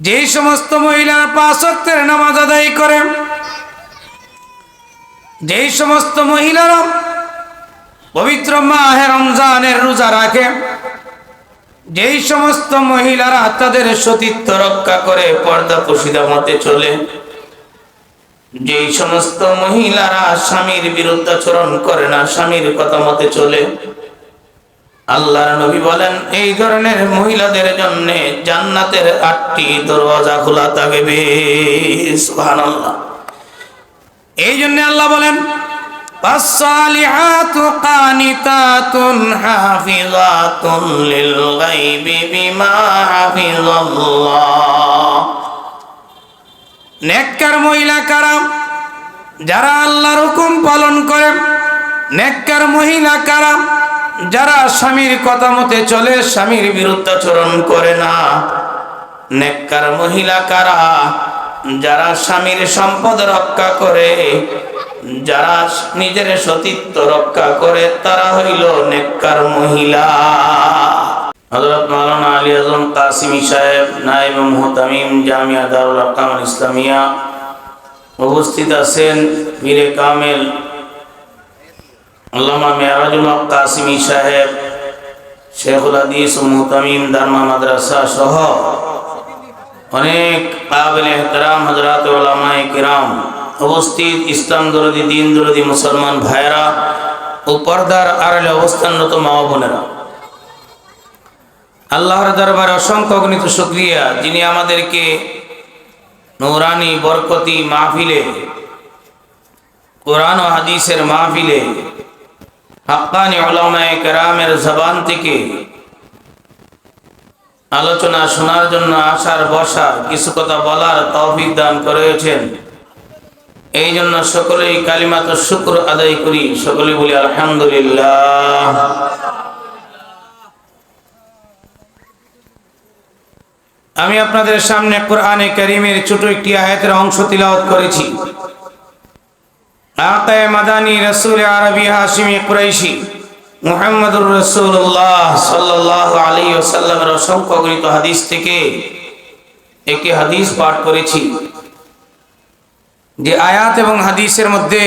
যেই সমস্ত মহিলারা পাঁচ ওয়াক্তের নামাজ আদায় করে যেই সমস্ত মহিলারা পবিত্র মাহে রমজানের রোজা রাখে যেই সমস্ত মহিলারা তাদের সতীত্ব রক্ষা করে পর্দা পুশিদা মতে চলে, যেই সমস্ত মহিলারা স্বামীর বিরুদ্ধাচরণ করে না, স্বামীর কথা মতে চলে আল্লাহর নবী বলেন এই ধরনের মহিলাদের জন্য জান্নাতের আটটি দরওয়াজা খোলা থাকবে সুবহানাল্লাহ এই জন্য আল্লাহ বলেন فالصالحات قانتات حافظات للغيب بما حفظ الله নেককার মহিলা কারা যারা আল্লাহর হুকুম পালন করে নেককার মহিলা কারা যারা স্বামীর কথা মতে চলে, স্বামীর বিরুদ্ধাচরণ করে না। নেককার মহিলা কারা? যারা স্বামীর সম্পদ রক্ষা করে, যারা নিজের সতীত্ব রক্ষা করে, তারা হইল নেককার মহিলা। হযরত মাওলানা আলী আজম কাসিমি সাহেব, নায়েব মুহতামিম, জামিয়া দারুল আরকাম আল ইসলামিয়া উপস্থিত আছেন বীরে কামেল আল্লামা মেয়ারাজুল হক কাসিমি সাহেব, শেখুল হাদিস ও মুহতামিম দারমা মাদ্রাসা সহ অনেক কাবিল এহতরাম হজরত কিরাম উপস্থিত ইসলাম দরদি, দিন দরদি মুসলমান ভাইরা ও পর্দার আড়ালে অবস্থানরত মা বোনেরা। আল্লাহর দরবারে অসংখ্য অগণিত শুক্রিয়া যিনি আমাদেরকে নৌরানি, বরকতি মাহফিলে, কোরআন ও হাদিসের মাহফিলে হাক্কানি ওলামায়ে কেরামের জবান থেকে আলোচনা শোনার জন্য আসার বসার কিছু কথা বলার তৌফিক দান করেছেন। এই জন্য সকলেই কালিমাত শুক্র আদায় করি, সকলে বলি আলহামদুলিল্লাহ। আমি আপনাদের সামনে কোরআনে করিমের ছোট একটি আয়াতের অংশ তিলাওয়াত করেছি। আকায় মাদানী রসুল আরবি হাসিমি কুরাইশি মুহাম্মদুর রসুল্লাহ সাল্লাহ আলী ওসাল্লামের অসংখ্য হাদিস থেকে একটি হাদিস পাঠ করেছি। যে আয়াত এবং হাদিসের মধ্যে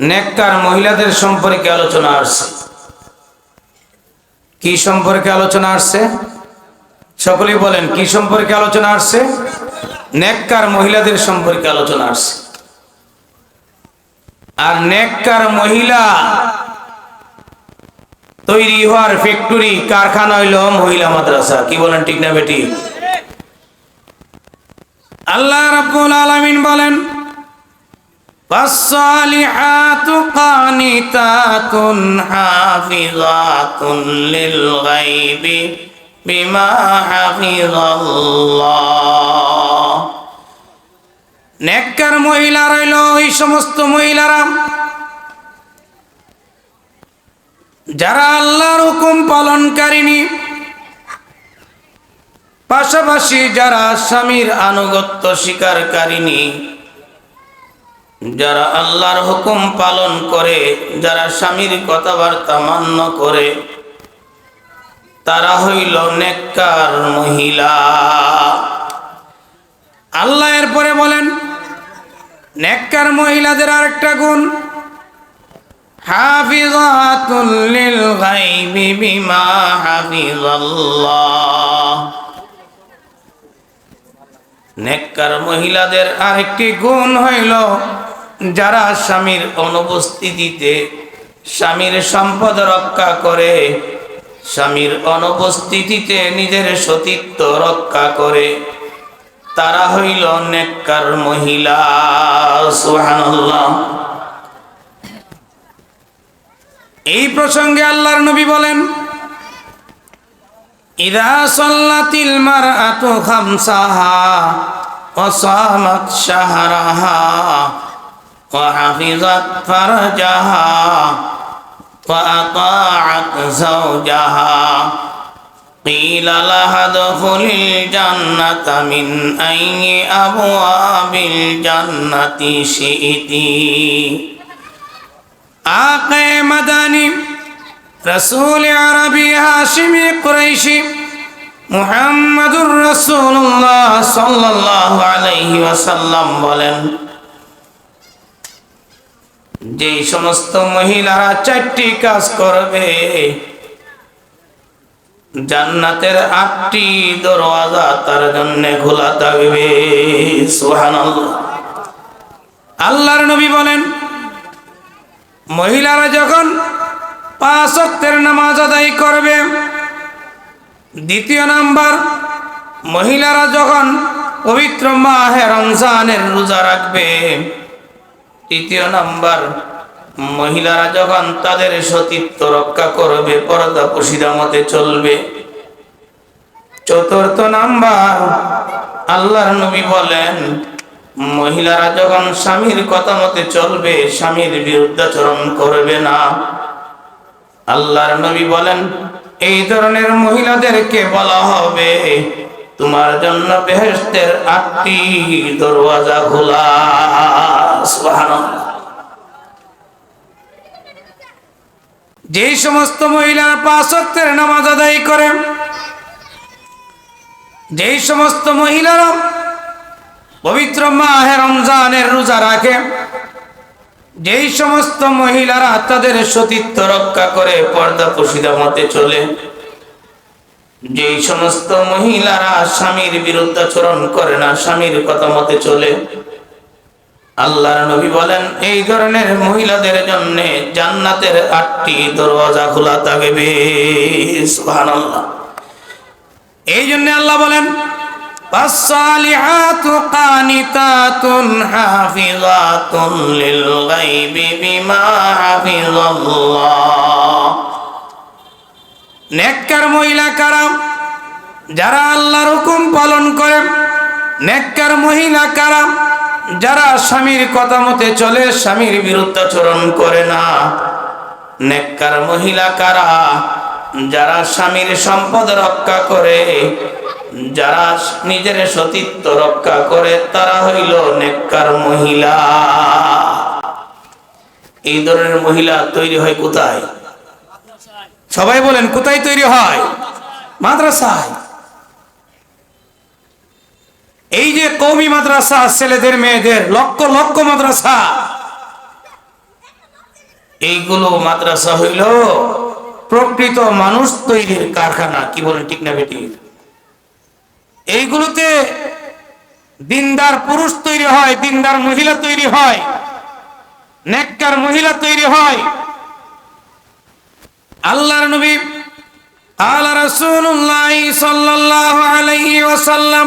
নেককার মহিলাদের সম্পর্কে আলোচনা আসছে। কি সম্পর্কে আলোচনা আসছে? সকলেই বলেন, কি সম্পর্কে আলোচনা আসছে? নেককার মহিলাদের সম্পর্কে আলোচনা আসছে। আর নেককার মহিলা তৈরি হওয়ার ফ্যাক্টরি কারখানা হইল মহিলা মাদ্রাসা কি বলেন ঠিক না বেটি আল্লাহ রাব্বুল আলামিন বলেন فالصالحات قانتات حافظات للغيب بما حفظ الله নেককার মহিলা রইল ওই সমস্ত মহিলারা। যারা আল্লাহর হুকুম পালনকারিনী পাশাপাশি যারা স্বামীর আনুগত্য স্বীকারকারিনী যারা আল্লাহর হুকুম পালন করে, যারা স্বামীর কথাবার্তা মান্য করে, তারা হইল নেককার মহিলা। আল্লাহ এরপরে বলেন নেককার মহিলাদের আরেকটা গুণ। হাফিজাতুল লিল বিমা হাফিজাল্লাহ। নেককার মহিলাদের আরেকটি গুণ হইল, যারা স্বামীর অনুপস্থিতিতে স্বামীর সম্পদ রক্ষা করে, স্বামীর অনুপস্থিতিতে নিজের সতীত্ব রক্ষা করে। তারা হইল নেককার মহিলা, সুবহানাল্লাহ। এই প্রসঙ্গে আল্লাহর নবী বলেন, ইদা সল্লাতিল মারআতু খামসাহা ওয়া সামাত قيل لها ادخل الجنة من أي أبواب الجنة شئت آقا مدني رسول عربي هاشمي قريشي মুহাম্মাদুর রাসূলুল্লাহ সাল্লাল্লাহু আলাইহি ওয়াসাল্লাম বলেন যে সমস্ত মহিলারা চারটি কাজ করবে জান্নাতের আটটি দরওয়াজা তার জন্য খোলা থাকবে আল্লাহর নবী বলেন, মহিলারা যখন পাঁচ নামাজ আদায় করবে, দ্বিতীয় নাম্বার, মহিলারা যখন পবিত্র মাহে রমজানের রোজা রাখবে, তৃতীয় নাম্বার মহিলারা যখন তাদের সতীত্ব রক্ষা করবে, পর্দা পশিদা মতে চলবে। চতুর্থ নাম্বার, আল্লাহর নবী বলেন, মহিলারা যখন স্বামীর কথা মতে চলবে, স্বামীর বিরুদ্ধাচরণ করবে না। আল্লাহর নবী বলেন, এই ধরনের মহিলাদেরকে বলা হবে, তোমার জন্য বেহেস্তের আটটি দরওয়াজা খোলা। যেই সমস্ত মহিলারা পাঁচ নামাজ আদায় করে, যেই সমস্ত মহিলারা পবিত্র মাহে রমজানের রোজা রাখে, যেই সমস্ত মহিলারা তাদের সতীত্ব রক্ষা করে পর্দা পশিদা মতে চলে, যেই সমস্ত মহিলারা স্বামীর বিরুদ্ধাচরণ করে না, স্বামীর কথা মতে চলে আল্লাহর নবী বলেন এই ধরনের মহিলাদের জন্য জান্নাতের আটটি দরওয়াজা খোলা থাকবে সুবহানাল্লাহ এই জন্য আল্লাহ বলেন فالصالحات قانتات حافظات للغيب بما حفظ الله নেককার মহিলা কারা যারা আল্লাহর হুকুম পালন করে নেককার মহিলা কারা যারা স্বামীর কথা মতে চলে, স্বামীর বিরুদ্ধাচরণ করে না। নেককার মহিলা কারা? যারা স্বামীর সম্পদ রক্ষা করে, যারা নিজের সতীত্ব রক্ষা করে, তারা হইল নেককার মহিলা। এই ধরনের মহিলা তৈরি হয় কোথায়? সবাই বলেন, কোথায় তৈরি হয়? মাদ্রাসায়। এই যে কৌমি মাদ্রাসা, ছেলেদের, মেয়েদের, লক্ষ লক্ষ মাদ্রাসা। এইগুলো মাদ্রাসা হইল প্রকৃত মানুষ তৈরির কারখানা, কি বলেন ঠিক না বেটি এইগুলোতে দিনদার পুরুষ তৈরি হয়, দিনদার মহিলা তৈরি হয়, নেককার মহিলা তৈরি হয়। আল্লাহর নবী, আলা রাসূলুল্লাহ সাল্লাল্লাহু আলাইহি ওয়াসাল্লাম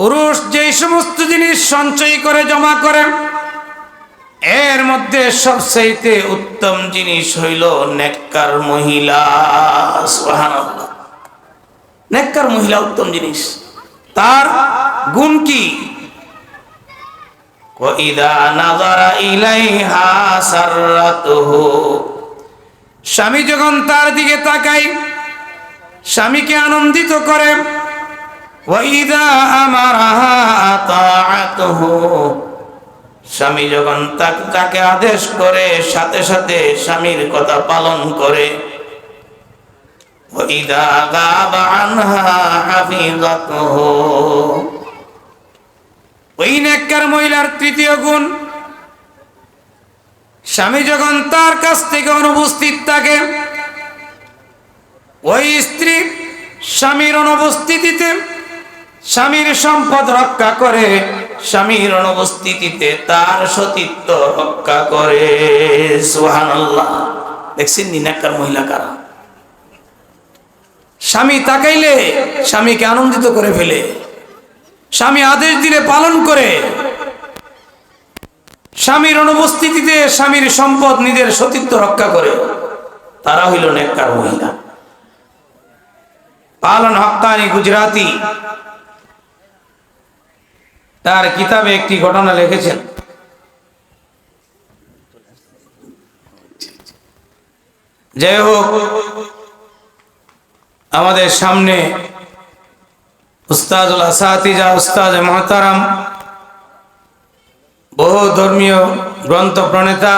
পুরুষ যেই সমস্ত জিনিস সঞ্চয় করে, জমা করে, এর মধ্যে সবচাইতে উত্তম জিনিস হইল নেককার মহিলা। নেককার মহিলা উত্তম জিনিস। তার গুণ কি? স্বামী যখন তার দিকে তাকাই স্বামীকে আনন্দিত করে স্বামী যখন তাকে আদেশ করে, সাথে সাথে স্বামীর কথা পালন করে। ওই মহিলার তৃতীয় গুণ, স্বামী যখন তার কাছ থেকে অনুপস্থিত থাকে, ওই স্ত্রী স্বামীর অনুপস্থিতিতে স্বামীর সম্পদ রক্ষা করে, স্বামীর অনুপস্থিতিতে তার সতীত্ব রক্ষা করে। সুবহানাল্লাহ। দেখছেন নি নেককার মহিলা কারা? স্বামী তাকাইলে, স্বামীকে আনন্দিত করে ফেলে। স্বামী আদেশ দিলে পালন করে। স্বামীর অনুপস্থিতিতে স্বামীর সম্পদ নিজের সতীত্ব রক্ষা করে। তারা হইল নেককার মহিলা। পালন হক্কানি গুজরাতি। তার কিতাবে একটি ঘটনা লিখেছেন। যাই হোক, আমাদের সামনে উস্তাদুল আসাতিজা, উস্তাদ মহতারাম, বহু ধর্মীয় গ্রন্থ প্রণেতা,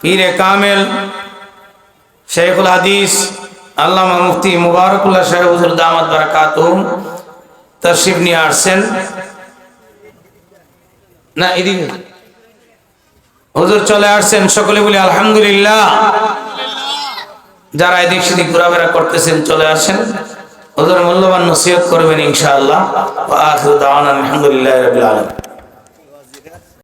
পীরে কামেল শেখুল হাদিস, আল্লামা মুফতি মুবারকুল্লাহ সাহেব হুজুর দামাত বারাকাতুম তশরিফ নিয়ে আসছেন। না, এদিকে। হুজুর চলে আসছেন, সকলে বলি আলহামদুলিল্লাহ। যারা এদিক সেদিক ঘোরাফেরা করতেছেন, চলে আসেন। ওদের মূল্যবান নসিহত করবেন ইনশাআল্লাহ। আলহামদুলিল্লাহ